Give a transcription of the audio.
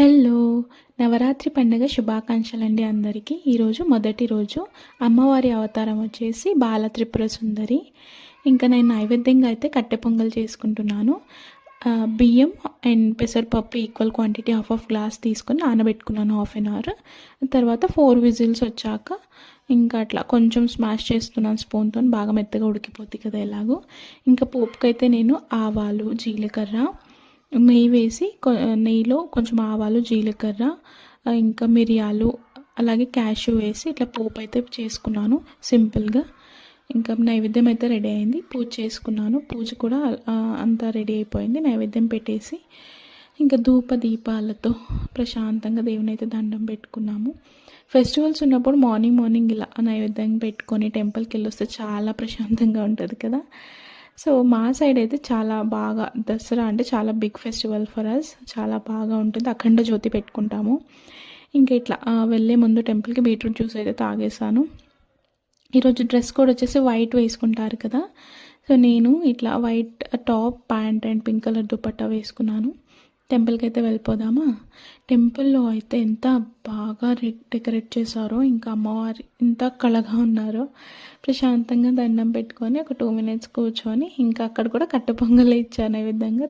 Hello. Navratri పండుగ శుభాకాంక్షలు అండి అందరికీ. ఈరోజు మొదటి రోజు అమ్మవారి అవతారం వచ్చేసి బాల త్రిపుర సుందరి. ఇంకా నేను నైవేద్యంగా అయితే కట్టె పొంగల్ చేసుకుంటున్నాను. బియ్యం అండ్ పెసరపప్పు equal quantity half of glass తీసుకొని నానబెట్టుకున్నాను హాఫ్ అన్ అవర్ తర్వాత ఫోర్ విజిల్స్ వచ్చాక ఇంకా అట్లా కొంచెం స్మాష్ చేస్తున్నాను స్పూన్తో బాగా మెత్తగా ఉడికిపోద్ది కదా ఎలాగో. ఇంకా పోపుకైతే నేను ఆవాలు జీలకర్ర నెయ్యి వేసి నెయ్యిలో కొంచెం ఆవాలు జీలకర్ర ఇంకా మిరియాలు అలాగే క్యాషు వేసి ఇట్లా పోపు అయితే చేసుకున్నాను సింపుల్గా. ఇంకా నైవేద్యం అయితే రెడీ అయింది. పూజ చేసుకున్నాను. పూజ కూడా అంతా రెడీ అయిపోయింది. నైవేద్యం పెట్టేసి ఇంకా ధూప దీపాలతో ప్రశాంతంగా దేవుని అయితే దండం పెట్టుకున్నాము. ఫెస్టివల్స్ ఉన్నప్పుడు మార్నింగ్ మార్నింగ్ ఇలా నైవేద్యం పెట్టుకొని టెంపుల్కి వెళ్ళి వస్తే చాలా ప్రశాంతంగా ఉంటుంది కదా. సో మా సైడ్ అయితే చాలా బాగా దసరా అంటే చాలా బిగ్ ఫెస్టివల్ ఫర్ అస్ చాలా బాగా ఉంటుంది. అఖండ జ్యోతి పెట్టుకుంటాము. ఇంకా ఇట్లా వెళ్ళే ముందు టెంపుల్కి బీట్రూట్ జ్యూస్ అయితే తాగేసాను ఈరోజు డ్రెస్ కోడ్ వచ్చేసి వైట్ వేసుకుంటారు కదా. సో నేను ఇట్లా white top pant and pink colour dupatta వేసుకున్నాను. టెంపుల్కి అయితే వెళ్ళిపోదామా? టెంపుల్లో అయితే ఎంత బాగా డెకరేట్ చేశారో ఇంకా అమ్మవారి ఎంత కళగా ఉన్నారో. ప్రశాంతంగా దండం పెట్టుకొని ఒక టూ మినిట్స్ కూర్చొని ఇంకా అక్కడ కూడా కట్ట పొంగల్ ఇచ్చాను ఈ విధంగా